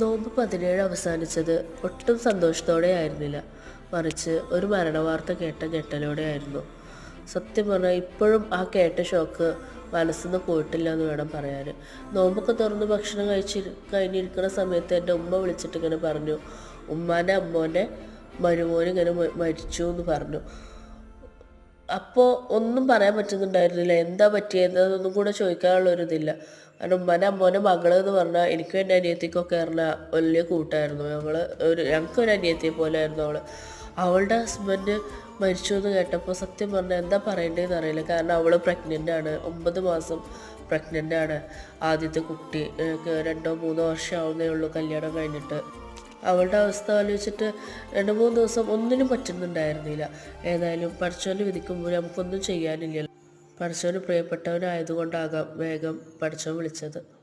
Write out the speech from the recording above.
നോമ്പ് പതിനേഴ് അവസാനിച്ചത് ഒട്ടും സന്തോഷത്തോടെ ആയിരുന്നില്ല മറിച്ച് ഒരു മരണവാർത്ത കേട്ട ഞെട്ടലോടെ ആയിരുന്നു സത്യം പറഞ്ഞാൽ ഇപ്പോഴും ആ കേട്ട ഷോക്ക് മനസ്സിന്ന് പോയിട്ടില്ല എന്ന് വേണം പറയാൻ നോമ്പൊക്കെ തുറന്ന് ഭക്ഷണം കഴിച്ച് കഴിഞ്ഞിരിക്കുന്ന സമയത്ത് എന്റെ ഉമ്മ വിളിച്ചിട്ട് ഇങ്ങനെ പറഞ്ഞു ഉമ്മാന്റെ അമ്മോന്റെ മരുമോൻ ഇങ്ങനെ മരിച്ചു എന്ന് പറഞ്ഞു. അപ്പോൾ ഒന്നും പറയാൻ പറ്റുന്നുണ്ടായിരുന്നില്ല. എന്താ പറ്റിയതെന്നൊന്നും കൂടെ ചോദിക്കാനുള്ള ഒരിതില്ല കാരണം ഉമ്മാന്റെ അമ്മോന്റെ മകൾ എന്ന് പറഞ്ഞാൽ എനിക്കും എന്റെ അനിയത്തിക്കൊക്കെ പറഞ്ഞാൽ വലിയ കൂട്ടായിരുന്നു. ഞങ്ങൾ ഒരു ഞങ്ങൾക്ക് ഒരു അനിയത്തിയെ പോലെ ആയിരുന്നു അവൾ. അവളുടെ ഹസ്ബൻഡ് മരിച്ചു എന്ന് കേട്ടപ്പോൾ സത്യം പറഞ്ഞാൽ എന്താ പറയേണ്ടതെന്ന് അറിയില്ല. കാരണം അവൾ പ്രഗ്നന്റ് ആണ്. ഒമ്പത് മാസം പ്രഗ്നന്റ് ആണ്. ആദ്യത്തെ കുട്ടി രണ്ടോ മൂന്നോ വർഷം ആവുന്നേ ഉള്ളൂ കല്യാണം കഴിഞ്ഞിട്ട്. അവളുടെ അവസ്ഥ ആലോചിച്ചിട്ട് രണ്ട് മൂന്ന് ദിവസം ഒന്നിനും പറ്റുന്നുണ്ടായിരുന്നില്ല. ഏതായാലും പഠിച്ചവന് വിധിക്കുമ്പോൾ നമുക്കൊന്നും ചെയ്യാനില്ലല്ലോ. പഠിച്ചവന് പ്രിയപ്പെട്ടവനായതുകൊണ്ടാകാം വേഗം പഠിച്ചവൻ വിളിച്ചത്.